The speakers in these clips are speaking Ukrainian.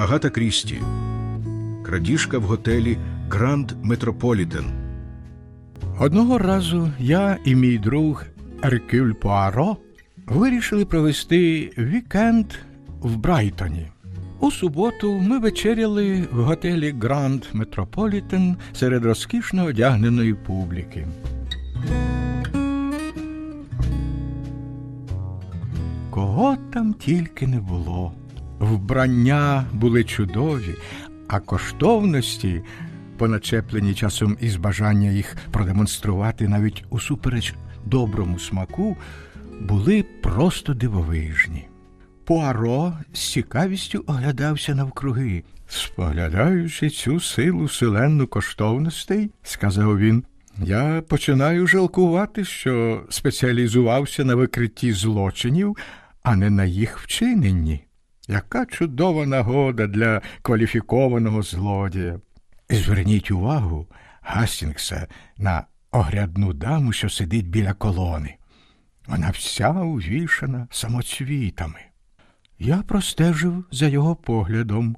Агата Крісті. Крадіжка в готелі Гранд Метрополітен. Одного разу я і мій друг Еркюль Пуаро вирішили провести вікенд в Брайтоні. У суботу ми вечеряли в готелі Гранд Метрополітен серед розкішно одягненої публіки. Кого там тільки не було. Вбрання були чудові, а коштовності, поначеплені часом із бажання їх продемонструвати навіть усупереч доброму смаку, були просто дивовижні. Пуаро з цікавістю оглядався навкруги. Споглядаючи цю силу селенну коштовностей, сказав він, я починаю жалкувати, що спеціалізувався на викритті злочинів, а не на їх вчиненні. Яка чудова нагода для кваліфікованого злодія. Зверніть увагу, Гастінгса, на огрядну даму, що сидить біля колони. Вона вся увішана самоцвітами. Я простежив за його поглядом.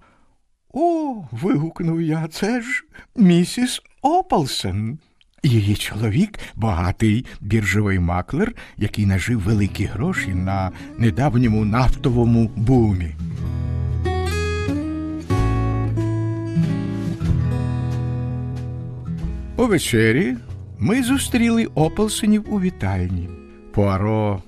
О, вигукнув я, це ж місіс Опалсен. Її чоловік багатий біржовий маклер, який нажив великі гроші на недавньому нафтовому бумі. У вечері ми зустріли Опалсенів у вітальні. Пуаро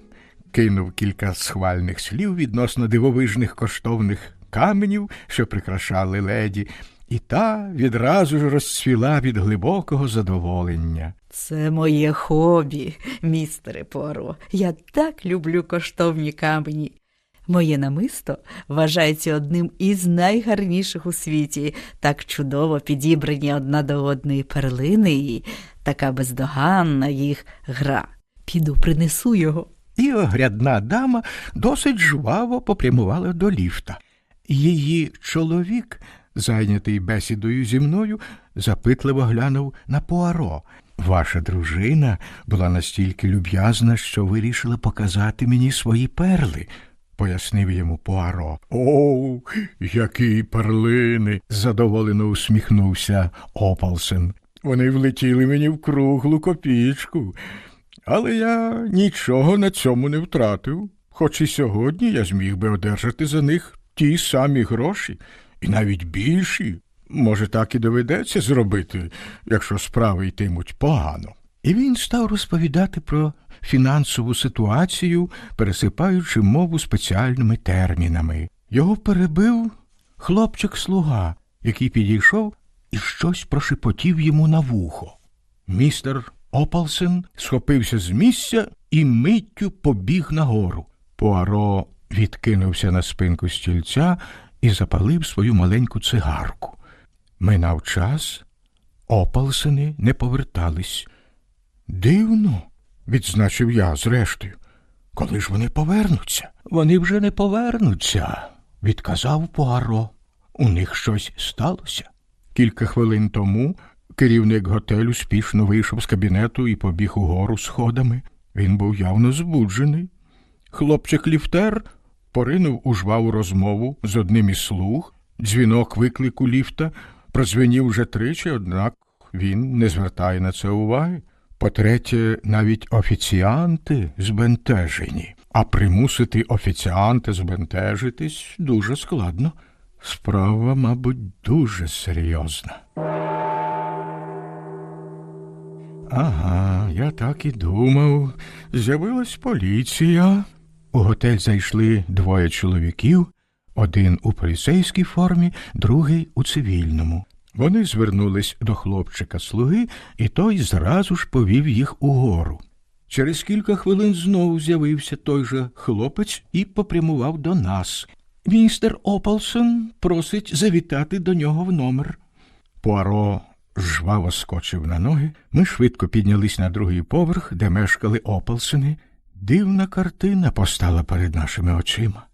кинув кілька схвальних слів відносно дивовижних коштовних каменів, що прикрашали леді, і та відразу ж розцвіла від глибокого задоволення. Це моє хобі, містере Пуаро. Я так люблю коштовні камені. Моє намисто вважається одним із найгарніших у світі, так чудово підібрані одна до одної перлини і така бездоганна їх гра. Піду принесу його. І огрядна дама досить жваво попрямувала до ліфта. Її чоловік, зайнятий бесідою зі мною, запитливо глянув на Пуаро. Ваша дружина була настільки люб'язна, що вирішила показати мені свої перли, пояснив йому Пуаро. О, які перлини. задоволено усміхнувся Опалсен. Вони влетіли мені в круглу копійку. Але я нічого на цьому не втратив, хоч і сьогодні я зміг би одержати за них ті самі гроші, і навіть більші. Може, так і доведеться зробити, якщо справи йтимуть погано. І він став розповідати про фінансову ситуацію, пересипаючи мову спеціальними термінами. Його перебив хлопчик-слуга, який підійшов і щось прошепотів йому на вухо. Містер Опалсен схопився з місця і миттю побіг нагору. Пуаро відкинувся на спинку стільця і запалив свою маленьку цигарку. Минав час, опалсени не повертались. Дивно, відзначив я зрештою. Коли ж вони повернуться? Вони вже не повернуться, відказав Пуаро. У них щось сталося. Кілька хвилин тому керівник готелю спішно вийшов з кабінету і побіг угору сходами. Він був явно збуджений. Хлопчик ліфтер поринув у жваву розмову з одним із слуг. Дзвінок виклику ліфта прозвенів вже тричі, однак він не звертає на це уваги. По-третє, навіть офіціанти збентежені, а примусити офіціанта збентежитись дуже складно. Справа, мабуть, дуже серйозна. Ага, я так і думав. З'явилась поліція. У готель зайшли двоє чоловіків, один у поліцейській формі, другий у цивільному. Вони звернулись до хлопчика слуги, і той зразу ж повів їх угору. Через кілька хвилин знову з'явився той же хлопець і попрямував до нас. Містер Опалсон просить завітати до нього в номер. Пуаро жваво скочив на ноги. Ми швидко піднялись на другий поверх, де мешкали Опалсени. Дивна картина постала перед нашими очима.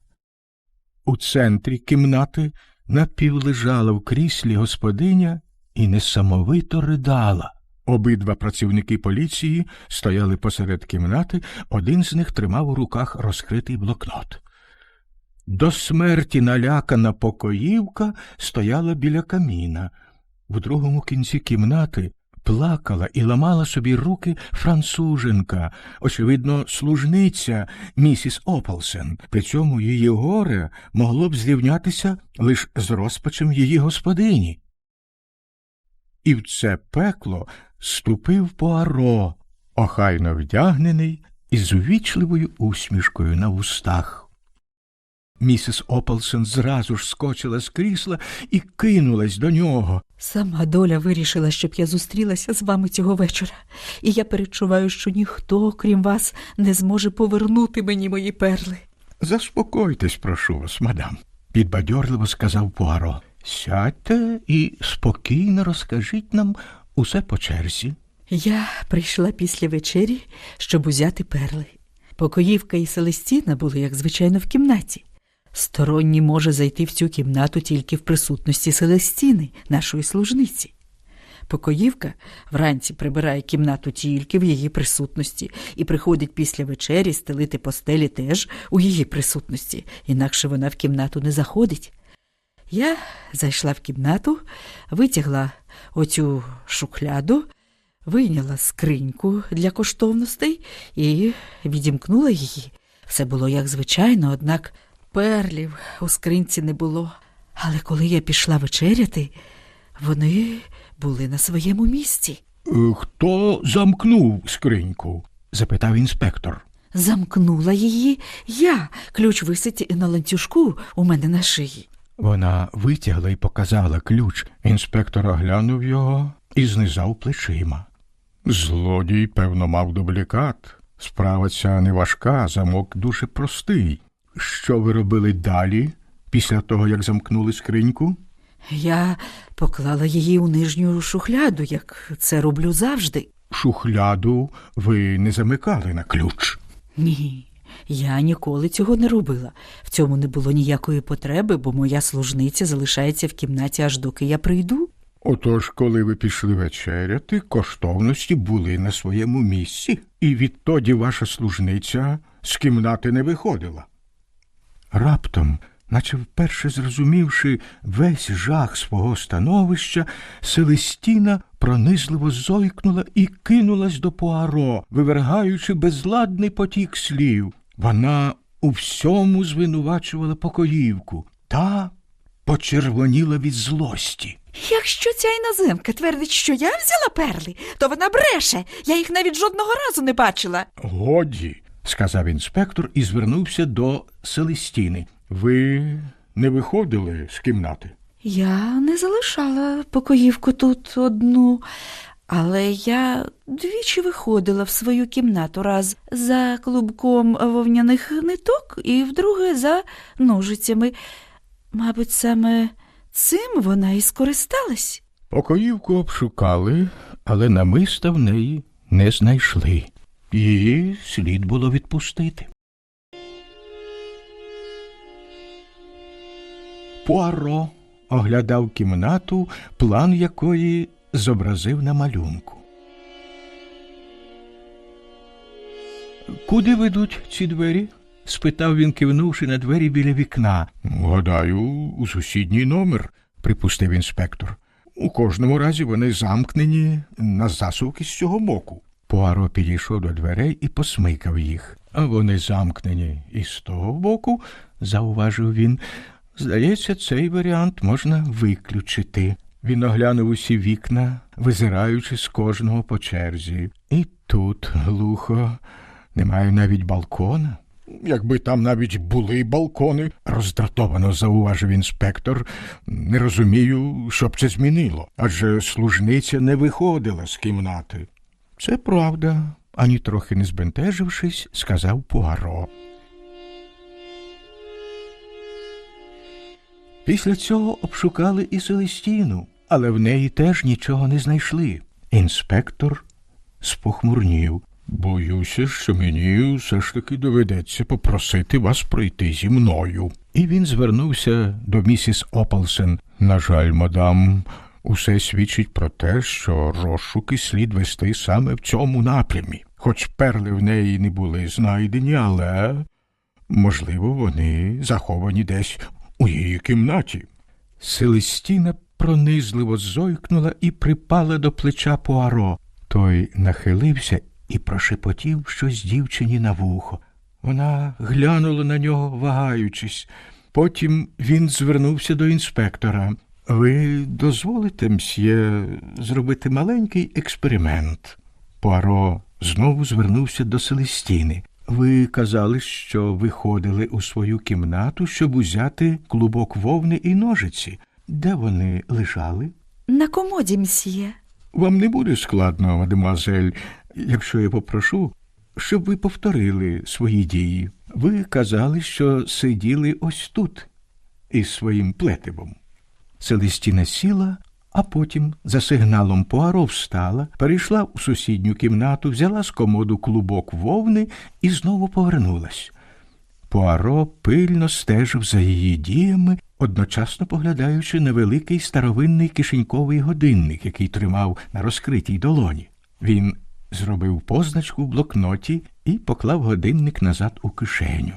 У центрі кімнати напівлежала в кріслі господиня і несамовито ридала. Обидва працівники поліції стояли посеред кімнати, один з них тримав у руках розкритий блокнот. До смерті налякана покоївка стояла біля каміна. В другому кінці кімнати плакала і ламала собі руки француженка, очевидно, служниця місіс Опалсен. При цьому її горе могло б зрівнятися лише з розпачем її господині. І в це пекло ступив Пуаро, охайно вдягнений і з увічливою усмішкою на вустах. Місіс Опалсен зразу ж скочила з крісла і кинулась до нього. Сама доля вирішила, щоб я зустрілася з вами цього вечора, і я перечуваю, що ніхто, крім вас, не зможе повернути мені мої перли. Заспокойтесь, прошу вас, мадам, підбадьорливо сказав Пуаро. Сядьте і спокійно розкажіть нам усе по черзі. Я прийшла після вечері, щоб узяти перли. Покоївка і Селестіна були, як звичайно, в кімнаті. Сторонній може зайти в цю кімнату тільки в присутності Селестіни, нашої служниці. Покоївка вранці прибирає кімнату тільки в її присутності і приходить після вечері стелити постелі теж у її присутності, інакше вона в кімнату не заходить. Я зайшла в кімнату, витягла оцю шухляду, вийняла скриньку для коштовностей і відімкнула її. Все було як звичайно, однак перлів у скринці не було. Але коли я пішла вечеряти, вони були на своєму місці. «Е, Хто замкнув скриньку? запитав інспектор. Замкнула її я. Ключ висить на ланцюжку у мене на шиї. Вона витягла і показала ключ. Інспектор оглянув його і знизав плечима. Злодій, певно, мав дублікат. Справа ця не важка, замок дуже простий. Що ви робили далі, після того, як замкнули скриньку? Я поклала її у нижню шухляду, як це роблю завжди. Шухляду ви не замикали на ключ. Ні, я ніколи цього не робила. В цьому не було ніякої потреби, бо моя служниця залишається в кімнаті, аж доки я прийду. Отож, коли ви пішли вечеряти, коштовності були на своєму місці, і відтоді ваша служниця з кімнати не виходила. Раптом, наче вперше зрозумівши весь жах свого становища, Селестіна пронизливо зойкнула і кинулась до Пуаро, вивергаючи безладний потік слів. Вона у всьому звинувачувала покоївку та почервоніла від злості. Якщо ця іноземка твердить, що я взяла перли, то вона бреше. Я їх навіть жодного разу не бачила. Годі, сказав інспектор і звернувся до Селестіни. Ви не виходили з кімнати? Я не залишала покоївку тут одну, але я двічі виходила в свою кімнату раз за клубком вовняних ниток і вдруге за ножицями. Мабуть, саме цим вона і скористалась. Покоївку обшукали, але намиста в неї не знайшли. Її слід було відпустити. Пуаро оглядав кімнату, план якої зобразив на малюнку. Куди ведуть ці двері? спитав він, кивнувши на двері біля вікна. Гадаю, у сусідній номер, припустив інспектор. У кожному разі вони замкнені на засувки з цього боку. Пуаро підійшов до дверей і посмикав їх. А вони замкнені і з того боку, зауважив він. Здається, цей варіант можна виключити. Він оглянув усі вікна, визираючи з кожного по черзі. І тут глухо, немає навіть балкона. Якби там навіть були балкони, роздратовано зауважив інспектор. Не розумію, що б це змінило, адже служниця не виходила з кімнати. Це правда, ані трохи не збентежившись, сказав Пуаро. Після цього обшукали і Селестіну, але в неї теж нічого не знайшли. Інспектор спохмурнів. Боюся, що мені все ж таки доведеться попросити вас прийти зі мною. І він звернувся до місіс Опалсен. На жаль, мадам, усе свідчить про те, що розшуки слід вести саме в цьому напрямі. Хоч перли в неї не були знайдені, але Можливо, вони заховані десь у її кімнаті. Селестіна пронизливо зойкнула і припала до плеча Пуаро. Той нахилився і прошепотів щось дівчині на вухо. Вона глянула на нього, вагаючись. Потім він звернувся до інспектора. Ви дозволите, мсьє, зробити маленький експеримент. Пуаро знову звернувся до Селестіни. Ви казали, що виходили у свою кімнату, щоб узяти клубок вовни і ножиці. Де вони лежали? На комоді, мсьє. Вам не буде складно, мадемуазель, якщо я попрошу, щоб ви повторили свої дії. Ви казали, що сиділи ось тут із своїм плетивом. Селестіна сіла, а потім за сигналом Пуаро встала, перейшла у сусідню кімнату, взяла з комоду клубок вовни і знову повернулась. Пуаро пильно стежив за її діями, одночасно поглядаючи на великий старовинний кишеньковий годинник, який тримав на розкритій долоні. Він зробив позначку в блокноті і поклав годинник назад у кишеню.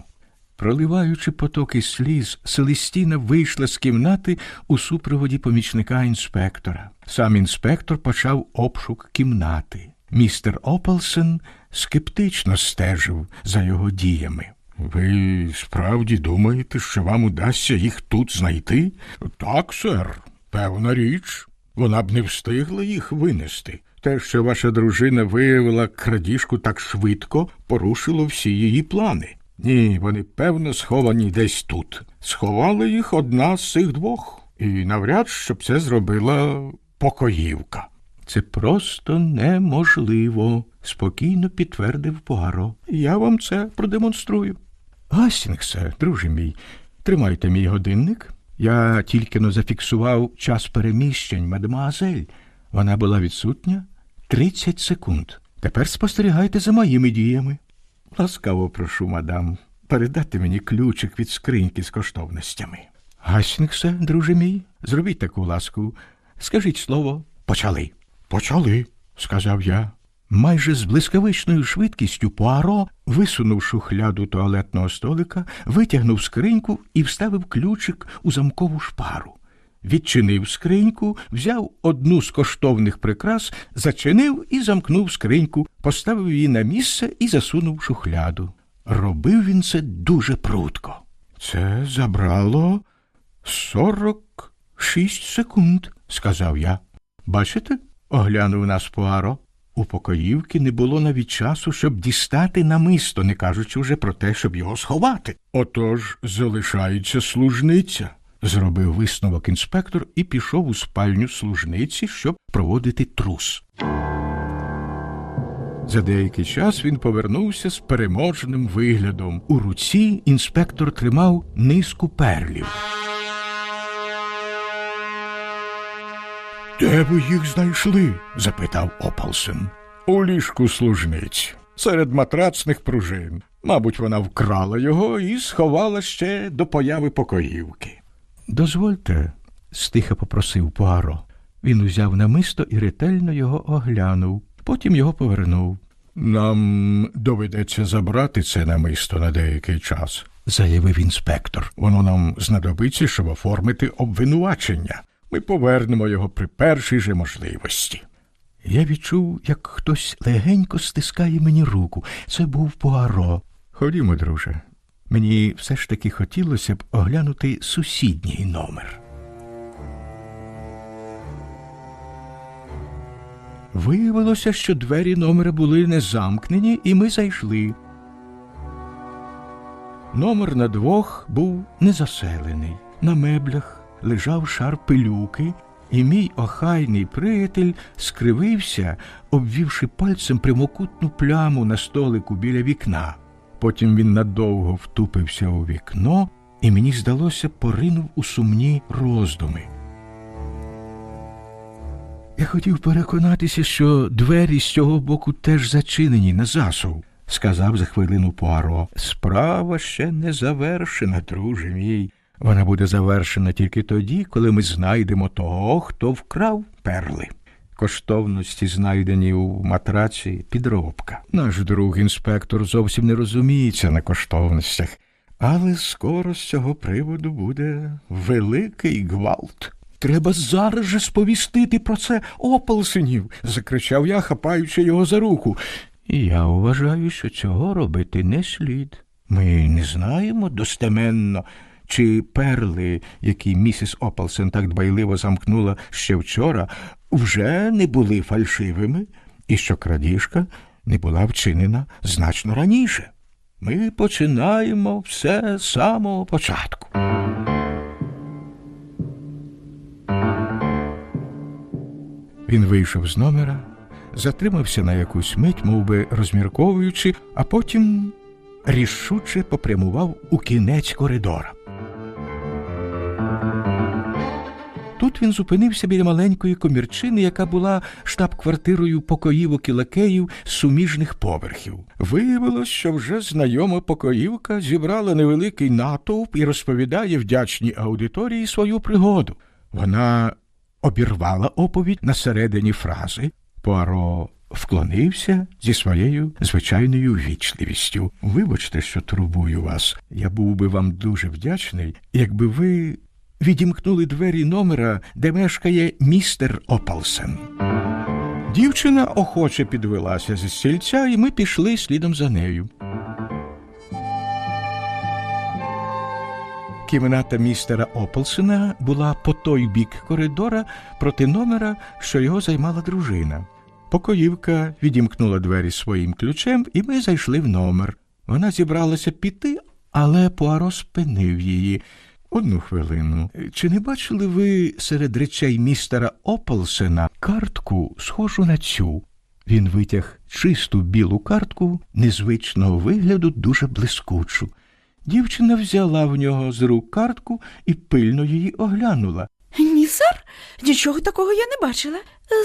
Проливаючи потоки сліз, Селестіна вийшла з кімнати у супроводі помічника інспектора. Сам інспектор почав обшук кімнати. Містер Опелсен скептично стежив за його діями. Ви справді думаєте, що вам удасться їх тут знайти? Так, сер, певна річ. Вона б не встигла їх винести. Те, що ваша дружина виявила крадіжку так швидко, порушило всі її плани. Ні, вони певно сховані десь тут. Сховала їх одна з цих двох, і навряд, щоб це зробила покоївка. Це просто неможливо, спокійно підтвердив Пуаро. Я вам це продемонструю. Гастінгсе, друже мій, тримайте мій годинник. Я тільки но зафіксував час переміщень, мадемуазель. Вона була відсутня 30 секунд. Тепер спостерігайте за моїми діями. Ласкаво прошу, мадам, передати мені ключик від скриньки з коштовностями. Гастінгсе, друже мій, зробіть таку ласку. Скажіть слово, почали. Почали, сказав я. Майже з блискавичною швидкістю Пуаро висунув шухляду туалетного столика, витягнув скриньку і вставив ключик у замкову шпару. Відчинив скриньку, взяв одну з коштовних прикрас, зачинив і замкнув скриньку, поставив її на місце і засунув шухляду. Робив він це дуже прудко. Це забрало сорок шість секунд, сказав я. Бачите? оглянув нас Пуаро. У покоївки не було навіть часу, щоб дістати намисто, не кажучи вже про те, щоб його сховати. Отож залишається служниця, зробив висновок інспектор і пішов у спальню служниці, щоб проводити трус. За деякий час він повернувся з переможним виглядом. У руці інспектор тримав низку перлів. Де ви їх знайшли? запитав Опалсен. У ліжку служниць, серед матрацних пружин. Мабуть, вона вкрала його і сховала ще до появи покоївки. Дозвольте, стиха попросив Пуаро. Він узяв намисто і ретельно його оглянув, потім його повернув. Нам доведеться забрати це намисто на деякий час, заявив інспектор. Воно нам знадобиться, щоб оформити обвинувачення. Ми повернемо його при першій же можливості. Я відчув, як хтось легенько стискає мені руку. Це був Пуаро. Ходімо, друже. Мені все ж таки хотілося б оглянути сусідній номер. Виявилося, що двері номера були не замкнені, і ми зайшли. Номер на двох був незаселений. На меблях лежав шар пилюки, і мій охайний приятель скривився, обвівши пальцем прямокутну пляму на столику біля вікна. Потім він надовго втупився у вікно, і мені здалося, поринув у сумні роздуми. Я хотів переконатися, що двері з цього боку теж зачинені на засув, сказав за хвилину Пуаро. Справа ще не завершена, друже мій. Вона буде завершена тільки тоді, коли ми знайдемо того, хто вкрав перли. Коштовності, знайдені у матраці, підробка. Наш друг інспектор зовсім не розуміється на коштовностях, Але скоро з цього приводу буде великий гвалт. Треба зараз же сповістити про це ополсенів, закричав я, хапаючи його за руку. Я вважаю, що цього робити не слід. Ми не знаємо достеменно, чи перли, які місіс Ополсен так дбайливо замкнула ще вчора, вже не були фальшивими, і що крадіжка не була вчинена значно раніше. Ми починаємо все з самого початку. Він вийшов з номера, затримався на якусь мить, мов би розмірковуючи, а потім рішуче попрямував у кінець коридора. Тут він зупинився біля маленької комірчини, яка була штаб-квартирою покоївок і лакеїв суміжних поверхів. Виявилось, що вже знайома покоївка зібрала невеликий натовп і розповідає вдячній аудиторії свою пригоду. Вона обірвала оповідь на середині фрази. Пуаро вклонився зі своєю звичайною вічливістю. Вибачте, що турбую вас. Я був би вам дуже вдячний, якби ви відімкнули двері номера, де мешкає містер Опалсен. Дівчина охоче підвелася зі стільця, і ми пішли слідом за нею. Кімната містера Ополсена була по той бік коридора проти номера, що його займала дружина. Покоївка відімкнула двері своїм ключем, і ми зайшли в номер. Вона зібралася піти, але Пуаро спинив її. Одну хвилину. Чи не бачили ви серед речей містера Ополсена картку, схожу на цю? Він витяг чисту білу картку незвичного вигляду, дуже блискучу. Дівчина взяла в нього з рук картку і пильно її оглянула. Ні, сер, нічого такого я не бачила.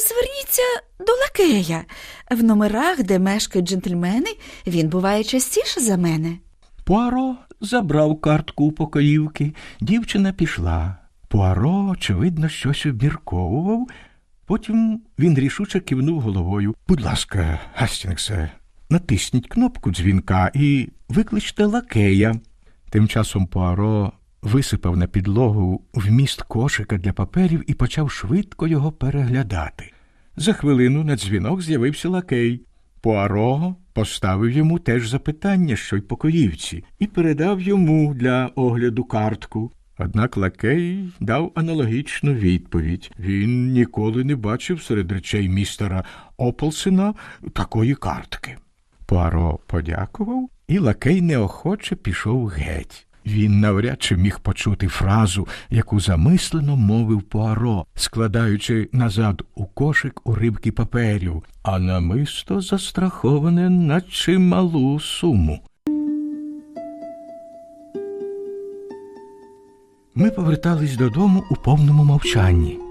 Зверніться до лакея. В номерах, де мешкають джентльмени, він буває частіше за мене. Пуаро забрав картку у покоївки. Дівчина пішла. Пуаро, очевидно, щось обмірковував. Потім він рішуче кивнув головою. Будь ласка, Гастінгсе, натисніть кнопку дзвінка і викличте лакея. Тим часом Пуаро висипав на підлогу вміст кошика для паперів і почав швидко його переглядати. За хвилину на дзвінок з'явився лакей. Пуаро поставив йому теж запитання, що й покоївці, і передав йому для огляду картку. Однак лакей дав аналогічну відповідь. Він ніколи не бачив серед речей містера Ополсена такої картки. Пуаро подякував, і лакей неохоче пішов геть. Він навряд чи міг почути фразу, яку замислено мовив Пуаро, складаючи назад у кошик у рибки паперів, а намисто застраховане на чималу суму. Ми повертались додому у повному мовчанні.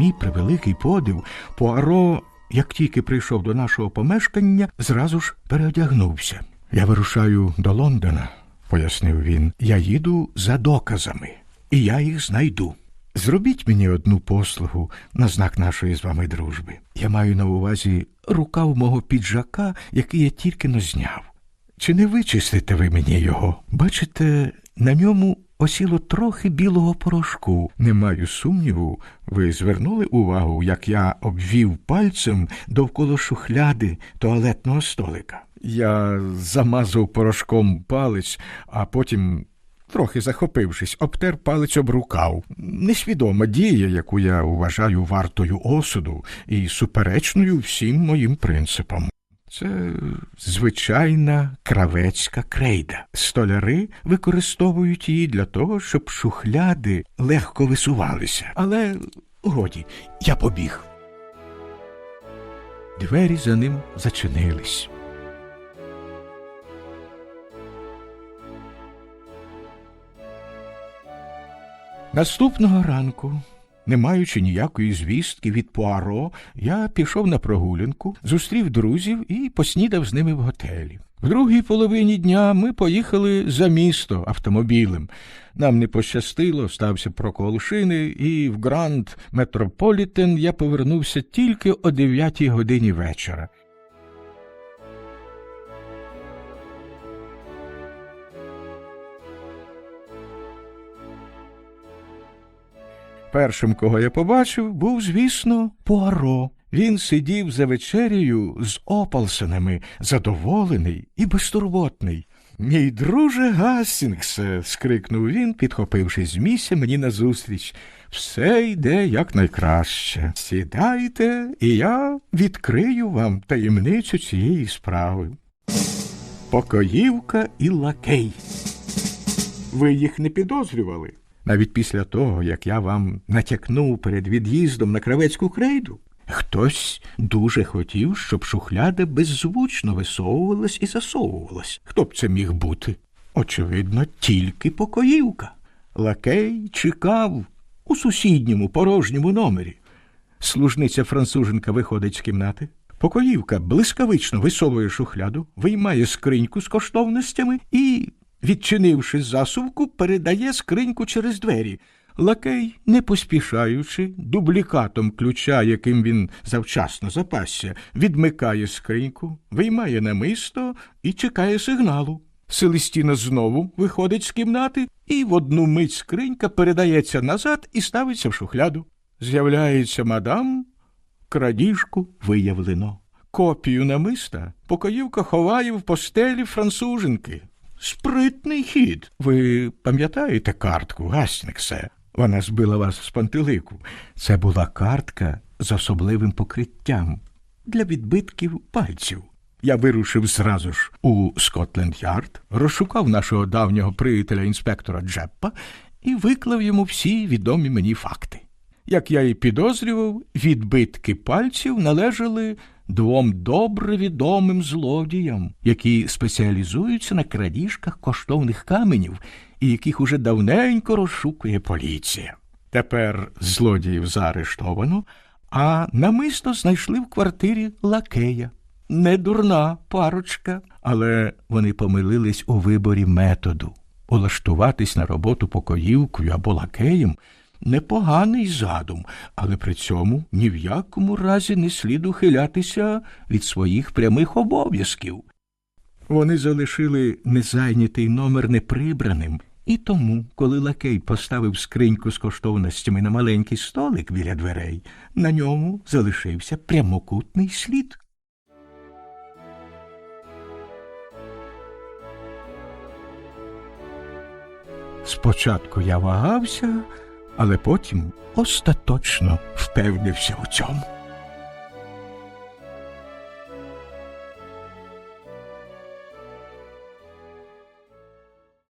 Мій превеликий подив, Пуаро, як тільки прийшов до нашого помешкання, зразу ж переодягнувся. Я вирушаю до Лондона, пояснив він. Я їду за доказами, і я їх знайду. Зробіть мені одну послугу на знак нашої з вами дружби. Я маю на увазі рукав мого піджака, який я тільки но зняв. Чи не вичистите ви мені його? Бачите, на ньому осіло трохи білого порошку. Не маю сумніву, ви звернули увагу, як я обвів пальцем довкола шухляди туалетного столика. Я замазав порошком палець, а потім, трохи захопившись, обтер палець об рукав. Несвідома дія, яку я вважаю вартою осуду і суперечною всім моїм принципам. Це звичайна кравецька крейда. Столяри використовують її для того, щоб шухляди легко висувалися. Але годі, я побіг. Двері за ним зачинились. Наступного ранку, не маючи ніякої звістки від Пуаро, я пішов на прогулянку, зустрів друзів і поснідав з ними в готелі. В другій половині дня ми поїхали за місто автомобілем. Нам не пощастило, стався прокол шини, і в Гранд Метрополітен я повернувся тільки о 9 годині вечора. Першим, кого я побачив, був, звісно, Пуаро. Він сидів за вечерею з опалсенами, задоволений і безтурботний. Мій друже Гастінгсе, скрикнув він, підхопивши з місця мені назустріч. Все йде якнайкраще. Сідайте, і я відкрию вам таємницю цієї справи. Покоївка і лакей. Ви їх не підозрювали? Навіть після того, як я вам натякнув перед від'їздом на кравецьку крейду, хтось дуже хотів, щоб шухляда беззвучно висовувалась і засовувалась. Хто б це міг бути? Очевидно, тільки покоївка. Лакей чекав у сусідньому порожньому номері. Служниця француженка виходить з кімнати. Покоївка блискавично висовує шухляду, виймає скриньку з коштовностями і, відчинивши засувку, передає скриньку через двері. Лакей, не поспішаючи, дублікатом ключа, яким він завчасно запасся, відмикає скриньку, виймає намисто і чекає сигналу. Селестіна знову виходить з кімнати, і в одну мить скринька передається назад і ставиться в шухляду. З'являється мадам, крадіжку виявлено. Копію намиста покоївка ховає в постелі француженки. Спритний хід. Ви пам'ятаєте картку, Гастінгсе? Вона збила вас з пантелику. Це була картка з особливим покриттям для відбитків пальців. Я вирушив зразу ж у Скотленд-Ярд, розшукав нашого давнього приятеля інспектора Джеппа і виклав йому всі відомі мені факти. Як я і підозрював, відбитки пальців належали двом добре відомим злодіям, які спеціалізуються на крадіжках коштовних каменів і яких уже давненько розшукує поліція. Тепер злодіїв заарештовано, а намисно знайшли в квартирі лакея. Не дурна парочка, але вони помилились у виборі методу. Улаштуватись на роботу покоївкою або лакеєм непоганий задум, але при цьому ні в якому разі не слід ухилятися від своїх прямих обов'язків. Вони залишили незайнятий номер неприбраним, і тому, коли лакей поставив скриньку з коштовностями на маленький столик біля дверей, на ньому залишився прямокутний слід. Спочатку я вагався, але потім остаточно впевнився у цьому.